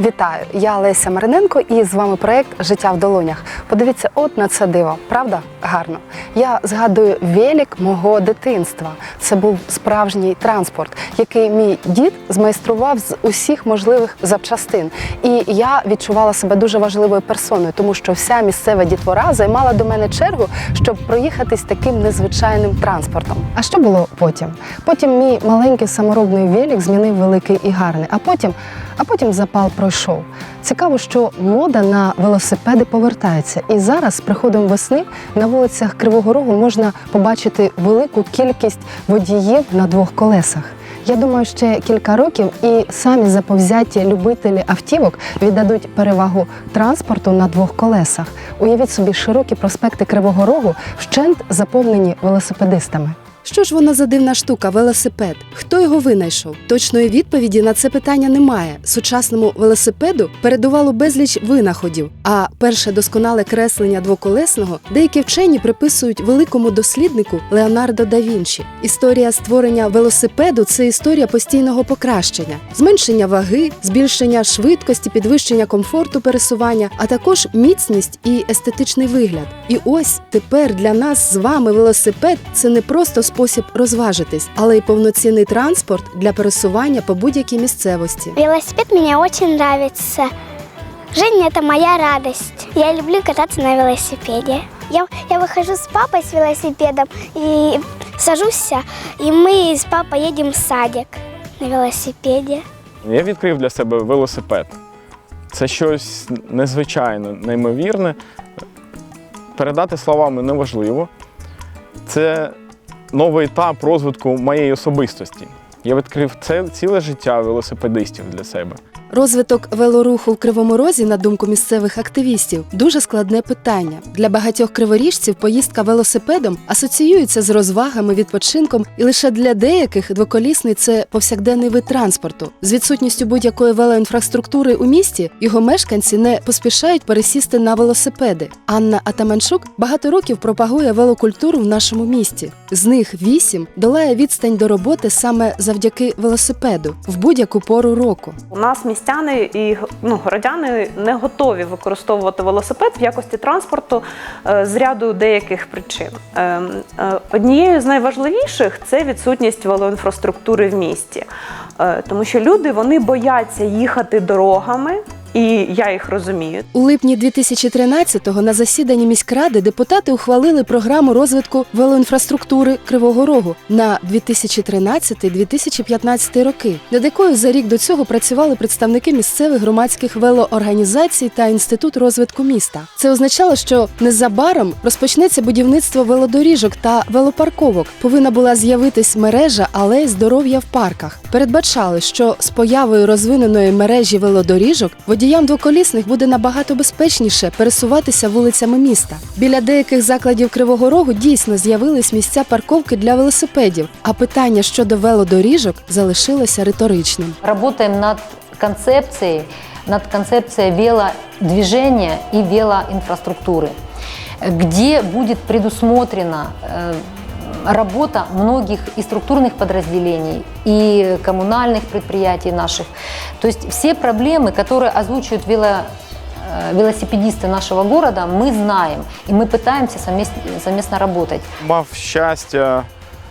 Вітаю! Я Леся Мариненко і з вами проект Життя в долонях. Подивіться, от на це диво, правда? Гарно. Я згадую велик мого дитинства. Це був справжній транспорт, який мій дід змайстрував з усіх можливих запчастин. І я відчувала себе дуже важливою персоною, тому що вся місцева дітвора займала до мене чергу, щоб проїхатись таким незвичайним транспортом. А що було потім? Потім мій маленький саморобний велик змінив великий і гарний. А потім, а потім запал пройшов. Цікаво, що мода на велосипеди повертається. І зараз, з приходом весни, на вулицях Кривого Рогу можна побачити велику кількість водіїв на двох колесах. Я думаю, ще кілька років і самі заповзяті любителі автівок віддадуть перевагу транспорту на двох колесах. Уявіть собі, широкі проспекти Кривого Рогу вщент заповнені велосипедистами. Що ж вона за дивна штука, велосипед? Хто його винайшов? Точної відповіді на це питання немає. Сучасному велосипеду передувало безліч винаходів. А перше досконале креслення двоколесного деякі вчені приписують великому досліднику Леонардо да Вінчі. Історія створення велосипеду це історія постійного покращення, зменшення ваги, збільшення швидкості, підвищення комфорту пересування, а також міцність і естетичний вигляд. І ось тепер для нас з вами велосипед це не просто спосіб розважитись, але й повноцінний транспорт для пересування по будь-якій місцевості. Велосипед мне очень нравится. Жизнь – это моя радость. Я люблю кататься на велосипеде. Я, я выхожу с папой с велосипедом и сажусь, и мы с папой едем в садик на велосипеде. Я відкрив для себе велосипед. Це щось незвичайне, неймовірне. Передати словами неважливо. Це новий етап розвитку моєї особистості. Я відкрив це ціле життя велосипедистів для себе. Розвиток велоруху в Кривому Розі, на думку місцевих активістів, дуже складне питання. Для багатьох криворіжців поїздка велосипедом асоціюється з розвагами, відпочинком, і лише для деяких двоколісний це повсякденний вид транспорту. З відсутністю будь-якої велоінфраструктури у місті його мешканці не поспішають пересісти на велосипеди. Анна Атаманчук багато років пропагує велокультуру в нашому місті. З них вісім долає відстань до роботи саме завдяки велосипеду в будь-яку пору року. У нас містяни і ну, городяни не готові використовувати велосипед в якості транспорту е, з ряду деяких причин. Е, е, Однією з найважливіших це відсутність велоінфраструктури в місті, тому що люди вони бояться їхати дорогами, і я їх розумію. У липні 2013-го на засіданні міськради депутати ухвалили програму розвитку велоінфраструктури Кривого Рогу на 2013-2015 роки, над якою за рік до цього працювали представники місцевих громадських велоорганізацій та інститут розвитку міста. Це означало, що незабаром розпочнеться будівництво велодоріжок та велопарковок. Повинна була з'явитись мережа алей здоров'я в парках. Передбачали, що з появою розвиненої мережі велодоріжок водіям двоколісних буде набагато безпечніше пересуватися вулицями міста. Біля деяких закладів Кривого Рогу дійсно з'явились місця парковки для велосипедів, а питання щодо велодоріжок залишилося риторичним. Работаем над концепцией, над концепцией велодвижения и велоинфраструктуры, где будет предусмотрена э, работа многих и структурных подразделений, и коммунальных предприятий наших. То есть все проблемы, которые озвучивают вело, э, велосипедисты нашего города, мы знаем, и мы пытаемся совместно, совместно работать. Мав щастя,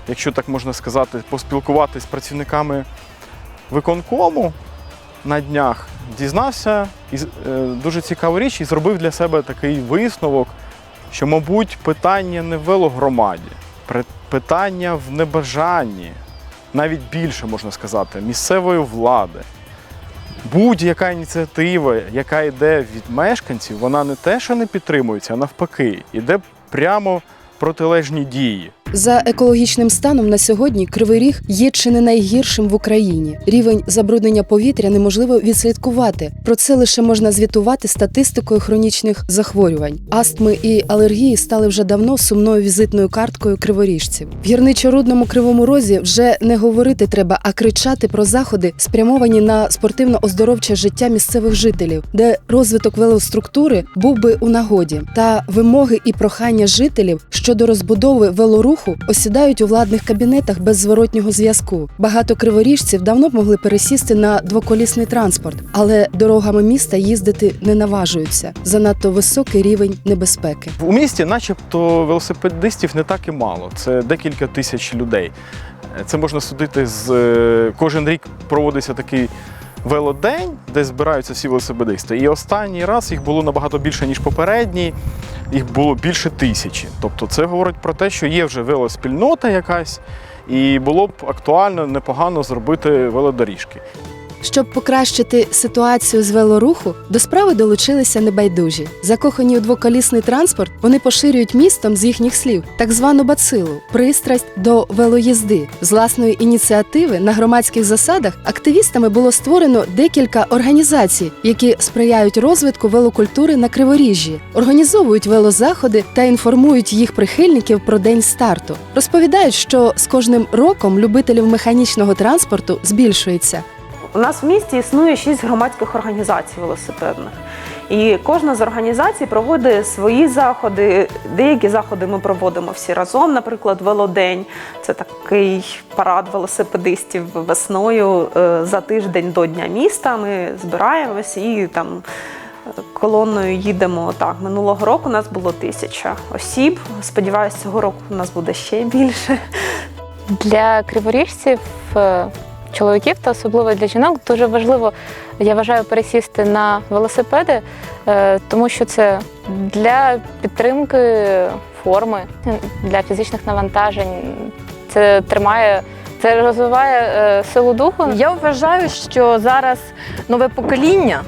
якщо так можна сказати, поспілкуватися з працівниками виконкому на днях. Дізнався і з- е, дуже цікаву річ і зробив для себе такий висновок, що, мабуть, питання не в велогромаді, пре- питання в небажанні, навіть більше можна сказати, місцевої влади. Будь-яка ініціатива, яка йде від мешканців, вона не те, що не підтримується, а навпаки, йде прямо протилежні дії. За екологічним станом на сьогодні Кривий Ріг є чи не найгіршим в Україні. Рівень забруднення повітря неможливо відслідкувати. Про це лише можна звітувати статистикою хронічних захворювань. Астми і алергії стали вже давно сумною візитною карткою криворіжців. В гірничо-рудному кривому розі вже не говорити треба, а кричати про заходи, спрямовані на спортивно-оздоровче життя місцевих жителів, де розвиток велоструктури був би у нагоді, та вимоги і прохання жителів щодо розбудови велоруху осідають у владних кабінетах без зворотнього зв'язку. Багато криворіжців давно б могли пересісти на двоколісний транспорт, але дорогами міста їздити не наважуються. Занадто високий рівень небезпеки. У місті, начебто, велосипедистів не так і мало. Це декілька тисяч людей. Це можна судити з е, кожен рік проводиться такий велодень, де збираються всі велосипедисти. І останній раз їх було набагато більше, ніж попередній. Їх було більше тисячі. Тобто, це говорить про те, що є вже велоспільнота якась, і було б актуально непогано зробити велодоріжки. Щоб покращити ситуацію з велоруху, до справи долучилися небайдужі. Закохані у двоколісний транспорт, вони поширюють містом з їхніх слів так звану бацилу пристрасть до велоїзди. З власної ініціативи на громадських засадах активістами було створено декілька організацій, які сприяють розвитку велокультури на криворіжжі, організовують велозаходи та інформують їх прихильників про день старту. Розповідають, що з кожним роком любителів механічного транспорту збільшується. У нас в місті існує шість громадських організацій велосипедних. І кожна з організацій проводить свої заходи. Деякі заходи ми проводимо всі разом. Наприклад, велодень це такий парад велосипедистів весною е, за тиждень до Дня міста. Ми збираємось і там е, колоною їдемо. Так, минулого року у нас було тисяча осіб. Сподіваюся, цього року у нас буде ще більше. Для криворіжців, е, чоловіків та особливо для жінок дуже важливо, я вважаю, пересісти на велосипеди, е, тому що це для підтримки форми, для фізичних навантажень. Це тримає, це розвиває е, силу духу. Я вважаю, що зараз нове покоління.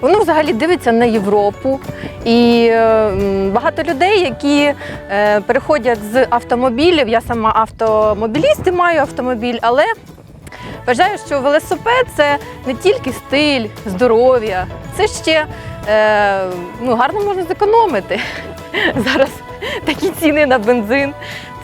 Воно взагалі дивиться на Європу, і е, багато людей, які е, переходять з автомобілів. Я сама автомобіліст і маю автомобіль, але вважаю, що велосипед це не тільки стиль, здоров'я, це ще е, ну, гарно можна зекономити. Зараз такі ціни на бензин.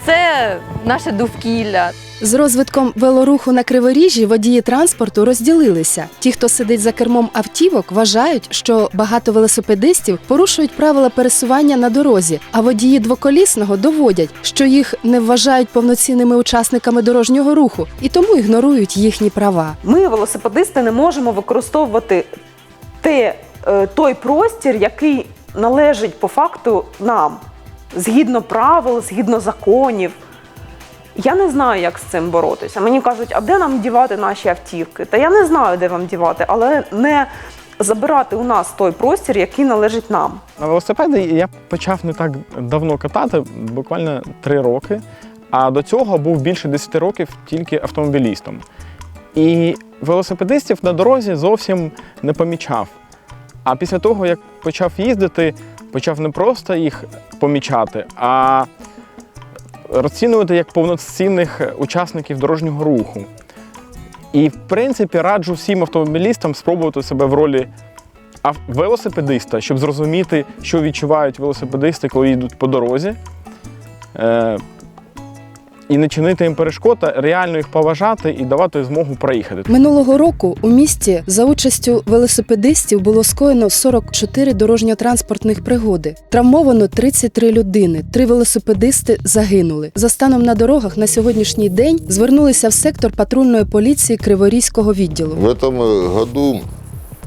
Це наше довкілля, З розвитком велоруху на криворіжжі водії транспорту розділилися. Ті, хто сидить за кермом автівок, вважають, що багато велосипедистів порушують правила пересування на дорозі, а водії двоколісного доводять, що їх не вважають повноцінними учасниками дорожнього руху і тому ігнорують їхні права. Ми, велосипедисти, не можемо використовувати те, е, той простір, який належить по факту нам, згідно правил, згідно законів. Я не знаю, як з цим боротися. Мені кажуть, а де нам дівати наші автівки? Та я не знаю, де вам дівати, але не забирати у нас той простір, який належить нам. На велосипеді я почав не так давно катати, буквально три роки. А до цього був більше 10 років тільки автомобілістом. І велосипедистів на дорозі зовсім не помічав. А після того, як почав їздити, почав не просто їх помічати, а розцінювати як повноцінних учасників дорожнього руху. І, в принципі, раджу всім автомобілістам спробувати себе в ролі велосипедиста, щоб зрозуміти, що відчувають велосипедисти, коли йдуть по дорозі. Е, і не чинити їм перешкод, а реально їх поважати і давати змогу проїхати. Минулого року у місті за участю велосипедистів було скоєно 44 дорожньо-транспортних пригоди. Травмовано 33 людини. Три велосипедисти загинули. За станом на дорогах на сьогоднішній день звернулися в сектор патрульної поліції Криворізького відділу. В этом э, году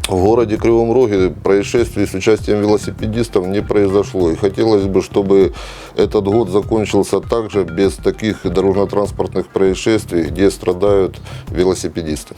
в городе Кривом Роге происшествий с участием велосипедистов не произошло. И хотелось бы, чтобы этот год закончился также без таких дорожно-транспортных происшествий, где страдают велосипедисты.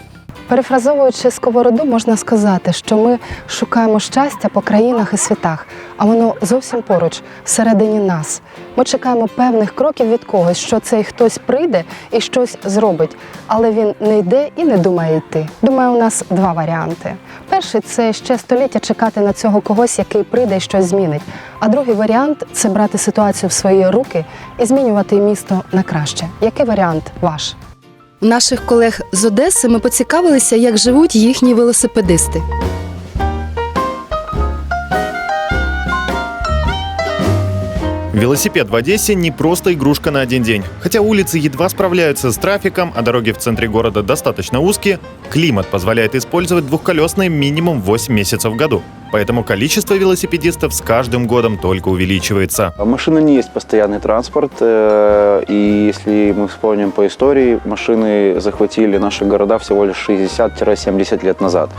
Перефразовуючи сковороду, можна сказати, що ми шукаємо щастя по країнах і світах, а воно зовсім поруч, всередині нас. Ми чекаємо певних кроків від когось, що цей хтось прийде і щось зробить, але він не йде і не думає йти. Думаю, у нас два варіанти. Перший це ще століття чекати на цього когось, який прийде і щось змінить. А другий варіант це брати ситуацію в свої руки і змінювати місто на краще. Який варіант ваш? У наших колег з Одеси ми поцікавилися, як живуть їхні велосипедисти. Велосипед в Одессе не просто игрушка на один день. Хотя улицы едва справляются с трафиком, а дороги в центре города достаточно узкие, климат позволяет использовать двухколесные минимум 8 месяцев в году. Поэтому количество велосипедистов с каждым годом только увеличивается. Машина не есть постоянный транспорт, э, и если мы вспомним по истории, машины захватили наши города всего лишь 60-70 лет назад.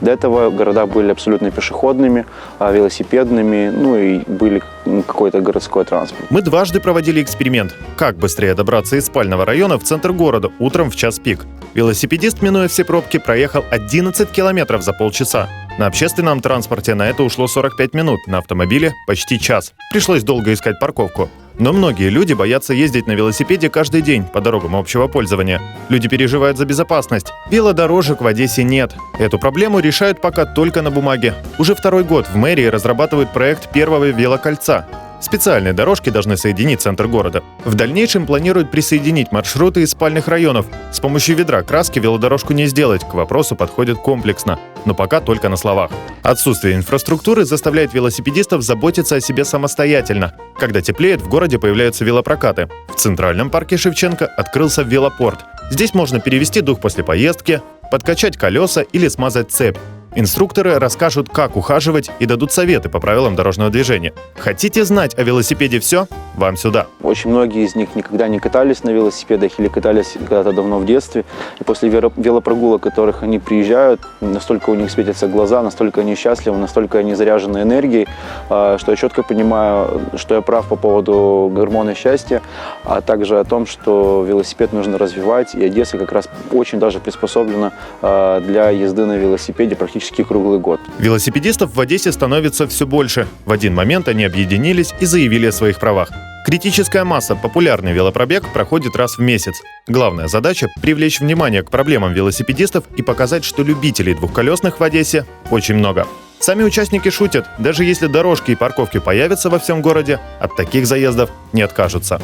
До этого города были абсолютно пешеходными, а, велосипедными, ну и были какой-то городской транспорт. Мы дважды проводили эксперимент. Как быстрее добраться из спального района в центр города утром в час пик. Велосипедист, минуя все пробки, проехал 11 километров за полчаса. На общественном транспорте на это ушло 45 минут, на автомобиле почти час. Пришлось долго искать парковку. Но многие люди боятся ездить на велосипеде каждый день по дорогам общего пользования. Люди переживают за безопасность. Велодорожек в Одессе нет. Эту проблему решают пока только на бумаге. Уже второй год в мэрии разрабатывают проект первого велокольца. Специальные дорожки должны соединить центр города. В дальнейшем планируют присоединить маршруты из спальных районов. С помощью ведра краски велодорожку не сделать, к вопросу подходит комплексно, но пока только на словах. Отсутствие инфраструктуры заставляет велосипедистов заботиться о себе самостоятельно. Когда теплеет, в городе появляются велопрокаты. В Центральном парке Шевченко открылся велопорт. Здесь можно перевести дух после поездки, подкачать колеса или смазать цепь. Инструкторы расскажут, как ухаживать и дадут советы по правилам дорожного движения. Хотите знать о велосипеде все? Вам сюда. Очень многие из них никогда не катались на велосипедах или катались когда-то давно в детстве. И после вело- велопрогулок, которых они приезжают, настолько у них светятся глаза, настолько они счастливы, настолько они заряжены энергией, а, что я четко понимаю, что я прав по поводу гормона счастья, а также о том, что велосипед нужно развивать. И Одесса как раз очень даже приспособлена а, для езды на велосипеде практически круглый год. Велосипедистов в Одессе становится все больше. В один момент они объединились и заявили о своих правах. Критическая масса, популярный велопробег проходит раз в месяц. Главная задача – привлечь внимание к проблемам велосипедистов и показать, что любителей двухколесных в Одессе очень много. Сами участники шутят, даже если дорожки и парковки появятся во всем городе, от таких заездов не откажутся.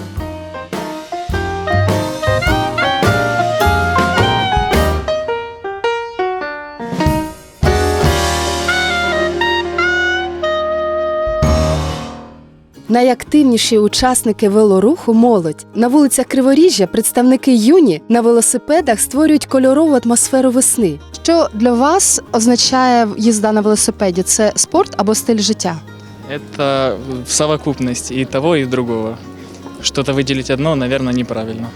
Найактивніші учасники велоруху молодь. На вулицях Криворіжжя представники юні на велосипедах створюють кольорову атмосферу весни. Що для вас означає їзда на велосипеді? Це спорт або стиль життя? Это в совокупности и того, и другого. Что-то выделить одно, наверное, неправильно.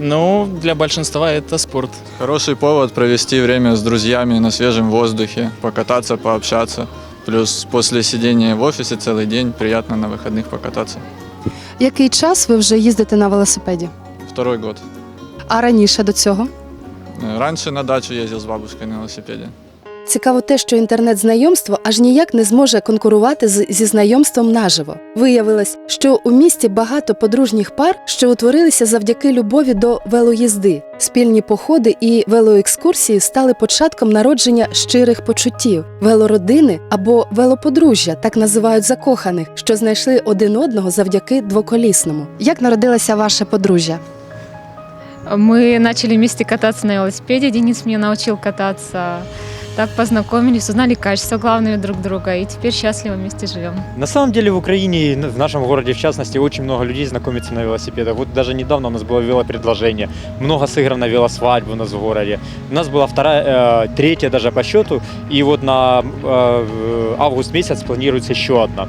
Но для большинства это спорт. Хороший повод провести время с друзьями на свежем воздухе, покататься, пообщаться. Плюс после сидения в офисе целый день приятно на выходных покататься. Який час ви вже їздите на велосипеді? Второй год. А раніше до цього? Э, Раньше на дачу ездил с бабушкой на велосипеде. Цікаво те, що інтернет-знайомство аж ніяк не зможе конкурувати з, зі знайомством наживо. Виявилось, що у місті багато подружніх пар, що утворилися завдяки любові до велоїзди. Спільні походи і велоекскурсії стали початком народження щирих почуттів, велородини або велоподружжя, так називають закоханих, що знайшли один одного завдяки двоколісному. Як народилося ваше подружжя? Мы начали вместе кататься на велосипеде. Денис меня научил кататься. Так познакомились, узнали качества главные друг друга и теперь счастливо вместе живем. На самом деле в Украине, в нашем городе в частности, очень много людей знакомится на велосипедах. Вот даже недавно у нас было велопредложение, много сыграно велосвадьб у нас в городе. У нас была вторая, э, третья даже по счету, и вот на э, август месяц планируется еще одна.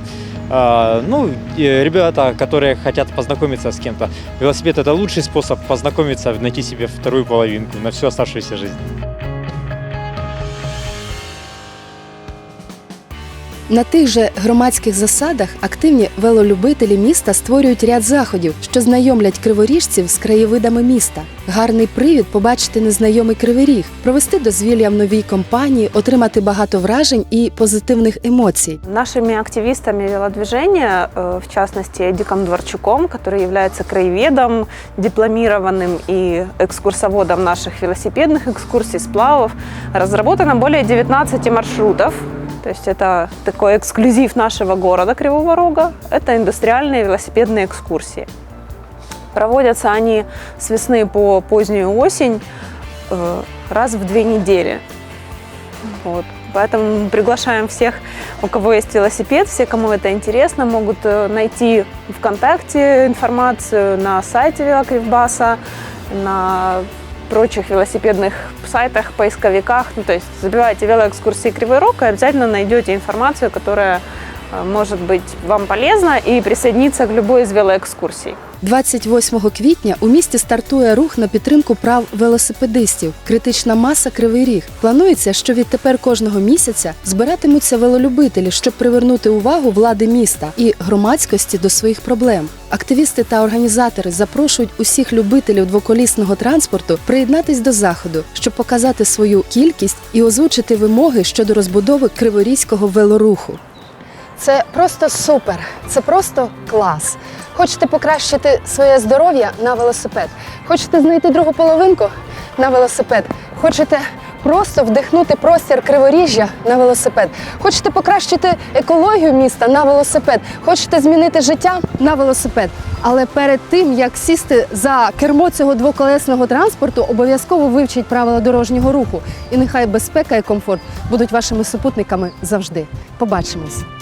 Э, ну, ребята, которые хотят познакомиться с кем-то, велосипед это лучший способ познакомиться, найти себе вторую половинку на всю оставшуюся жизнь. На тих же громадських засадах активні велолюбителі міста створюють ряд заходів, що знайомлять криворіжців з краєвидами міста. Гарний привід побачити незнайомий кривий ріг, провести дозвілля в новій компанії, отримати багато вражень і позитивних емоцій. Нашими активистами велодвижения, э, в частности Эдиком Дворчуком, который является краеведом, дипломированным и экскурсоводом наших велосипедных экскурсий, сплавов, разработано более 19 маршрутов. То есть это такой эксклюзив нашего города Кривого Рога. Это индустриальные велосипедные экскурсии. Проводятся они с весны по позднюю осень э, раз в две недели. Вот. Поэтому приглашаем всех, у кого есть велосипед, все, кому это интересно, могут э, найти ВКонтакте информацию на сайте Велокривбаса, на прочих велосипедных сайтах, поисковиках. Ну, то есть забивайте велоэкскурсии Кривой Рог и обязательно найдете информацию, которая э, может быть вам полезна и присоединиться к любой из велоэкскурсий. 28 квітня у місті стартує рух на підтримку прав велосипедистів. Критична маса Кривий Ріг. Планується, що відтепер кожного місяця збиратимуться велолюбителі, щоб привернути увагу влади міста і громадськості до своїх проблем. Активісти та організатори запрошують усіх любителів двоколісного транспорту приєднатись до заходу, щоб показати свою кількість і озвучити вимоги щодо розбудови криворізького велоруху. Це просто супер, це просто клас. Хочете покращити своє здоров'я на велосипед? Хочете знайти другу половинку на велосипед? Хочете просто вдихнути простір криворіжжя на велосипед? Хочете покращити екологію міста на велосипед? Хочете змінити життя на велосипед? Але перед тим як сісти за кермо цього двоколесного транспорту, обов'язково вивчіть правила дорожнього руху. І нехай безпека і комфорт будуть вашими супутниками завжди. Побачимось.